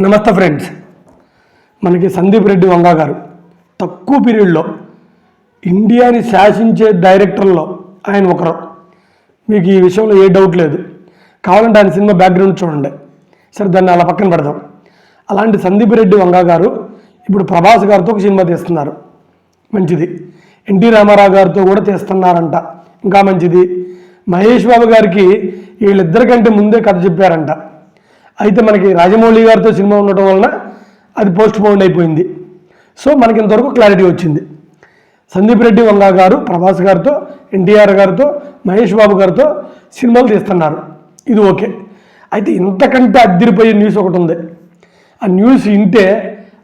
నమస్తే ఫ్రెండ్స్. మనకి సందీప్ రెడ్డి వంగా గారు. తక్కువ పీరియడ్లో ఇండియాని శాసించే డైరెక్టర్లో ఆయన ఒకరు. మీకు ఈ విషయంలో ఏ డౌట్ లేదు. కావాలంటే ఆయన సినిమా బ్యాక్గ్రౌండ్ చూడండి. సరే దాన్ని అలా పక్కన పెడదాం. అలాంటి సందీప్ రెడ్డి వంగా గారు ఇప్పుడు ప్రభాస్ గారితో ఒక సినిమా తీస్తున్నారు. మంచిది. ఎన్టీ రామారావు గారితో కూడా తీస్తున్నారంట. ఇంకా మంచిది. మహేష్ బాబు గారికి వీళ్ళిద్దరికంటే ముందే కథ చెప్పారంట. అయితే మనకి రాజమౌళి గారితో సినిమా ఉండటం వలన అది పోస్ట్ పోన్ అయిపోయింది. సో మనకి ఇంతవరకు క్లారిటీ వచ్చింది. సందీప్ రెడ్డి వంగా గారు ప్రభాస్ గారితో ఎన్టీఆర్ గారితో మహేష్ బాబు గారితో సినిమాలు తీస్తున్నారు. ఇది ఓకే. అయితే ఇంతకంటే అద్దరిపోయే న్యూస్ ఒకటి ఉంది. ఆ న్యూస్ వింటే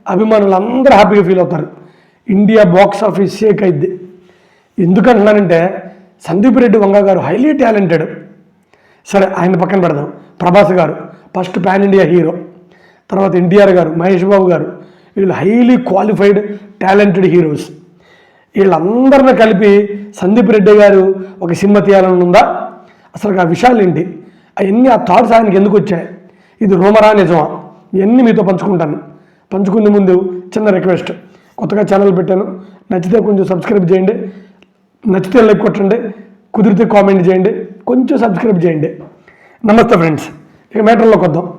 అభిమానులు అందరూ హ్యాపీగా ఫీల్ అవుతారు. ఇండియా బాక్స్ ఆఫీస్ షేక్ అయింది. ఎందుకంటున్నానంటే సందీప్ రెడ్డి వంగ గారు హైలీ టాలెంటెడ్. సరే ఆయన పక్కన పెడదాం. ప్రభాస్ గారు. ఫస్ట్ పాన్ ఇండియా హీరో తర్వాత ఎన్టీఆర్ గారు మహేష్ బాబు గారు వీళ్ళు హైలీ క్వాలిఫైడ్ టాలెంటెడ్ హీరోస్. వీళ్ళందరిని కలిపి సందీప్ రెడ్డి గారు ఒక సినిమా తీయాలని ఉందా అసలు ఆ విషయాలు ఏంటి అవన్నీ ఆ థాట్స్ ఆయనకి ఎందుకు వచ్చాయి? ఇది రోమరా నిజమా? ఇవన్నీ మీతో పంచుకుంటాను. పంచుకునే ముందు చిన్న రిక్వెస్ట్ కొత్తగా ఛానల్ పెట్టాను. నచ్చితే కొంచెం సబ్స్క్రైబ్ చేయండి. నచ్చితే లైక్ కొట్టండి. కుదిరితే కామెంట్ చేయండి. కొంచెం సబ్స్క్రైబ్ చేయండి. నమస్తే ఫ్రెండ్స్ ఇక మ్యాటర్లోకి వద్దాం.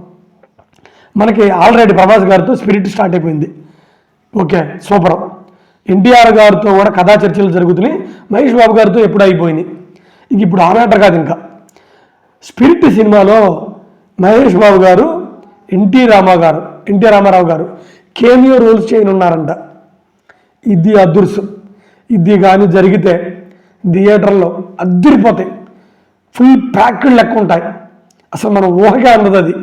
మనకి ఆల్రెడీ ప్రభాస్ గారితో స్పిరిట్ స్టార్ట్ అయిపోయింది. Okay super. ఎన్టీఆర్ గారితో కూడా కథా చర్చలు జరుగుతున్నాయి. మహేష్ బాబు గారితో ఎప్పుడు అయిపోయినాయి. ఇంక ఇప్పుడు ఆ మ్యాటర్ కాదు ఇంకా. స్పిరిట్ సినిమాలో మహేష్ బాబు గారు ఎన్టీ రామా గారు ఎన్టీ రామారావు గారు కేమియో రోల్స్ చేయనున్నారంట. ఇది అదృశ్యం. ఇది కానీ జరిగితే థియేటర్లో అద్దరిపోతాయి. ఫుల్ ప్యాక్డ్ లెక్క ఉంటాయి. అసలు మనం ఊహగా అందదు అది.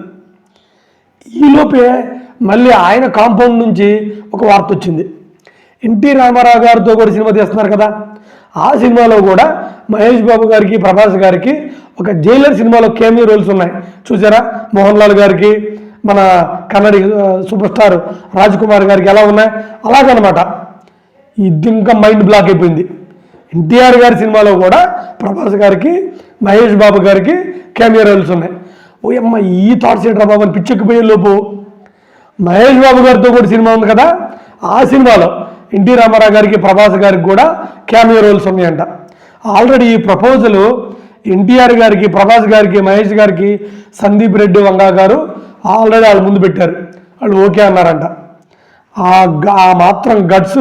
ఈలోపే మళ్ళీ ఆయన కాంపౌండ్ నుంచి ఒక వార్త వచ్చింది. ఎన్టీ రామారావు గారితో కూడా సినిమా తీస్తున్నారు కదా. ఆ సినిమాలో కూడా మహేష్ బాబు గారికి ప్రభాస్ గారికి ఒక జైలర్ సినిమాలో కేమీ రోల్స్ ఉన్నాయి. చూసారా? మోహన్ లాల్ గారికి మన కన్నడి సూపర్ స్టార్ రాజ్ కుమార్ గారికి ఎలా ఉన్నాయి? అలాగనమాట. ఇది ఇంకా మైండ్ బ్లాక్ అయిపోయింది. ఎన్టీఆర్ గారి సినిమాలో కూడా ప్రభాస్ గారికి మహేష్ బాబు గారికి కెమెరా రోల్స్ ఉన్నాయి. ఓ అమ్మ ఈ థాట్స్ ఏంట్రా బాబు అని పిచ్చెక్కిపోయే లోపు మహేష్ బాబు గారితో కూడా సినిమా ఉంది కదా? ఆ సినిమాలో ఎన్టీ రామారావు గారికి ప్రభాస్ గారికి కూడా క్యామియో రోల్స్ ఉన్నాయంట. ఆల్రెడీ ఈ ప్రపోజల్ ఎన్టీఆర్ గారికి ప్రభాస్ గారికి మహేష్ గారికి సందీప్ రెడ్డి వంగా గారు ఆల్రెడీ వాళ్ళు ముందు పెట్టారు. వాళ్ళు ఓకే అన్నారంట. ఆ గ- ఆ మాత్రం గట్స్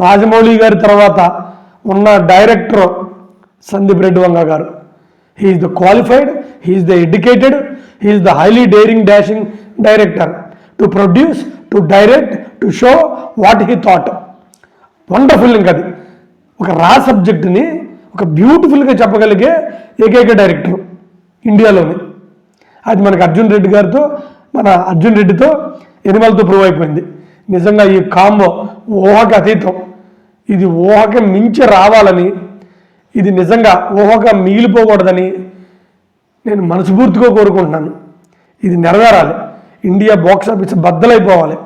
రాజమౌళి గారి తర్వాత ఉన్న director Sandeep Reddy Vanga garu. He's the qualified he's the educated he's the highly daring dashing director to produce to direct to show what he thought wonderful ఇంకా అది. ఒక రా సబ్జెక్ట్ని ఒక బ్యూటిఫుల్గా చెప్పగలిగే ఏకైక డైరెక్టర్ ఇండియాలోనే. అది మనకు అర్జున్ రెడ్డి గారితో మన అర్జున్ రెడ్డితో ఎనిమలతో ప్రూవ్ అయిపోయింది. నిజంగా ఈ కాంబో ఊహకు అతీతం. ఇది ఊహకి మించి రావాలని ఇది నిజంగా ఊహగా మిగిలిపోకూడదని నేను మనస్ఫూర్తిగా కోరుకుంటున్నాను. ఇది నెరవేరాలి. ఇండియా బాక్స్ ఆఫీస్ బద్దలైపోవాలి.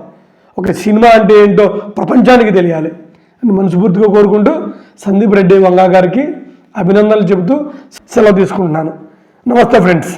ఒక సినిమా అంటే ఏంటో ప్రపంచానికి తెలియాలి అని మనస్ఫూర్తిగా కోరుకుంటూ సందీప్ రెడ్డి వంగా గారికి అభినందనలు చెబుతూ సెలవు తీసుకుంటున్నాను. నమస్తే ఫ్రెండ్స్.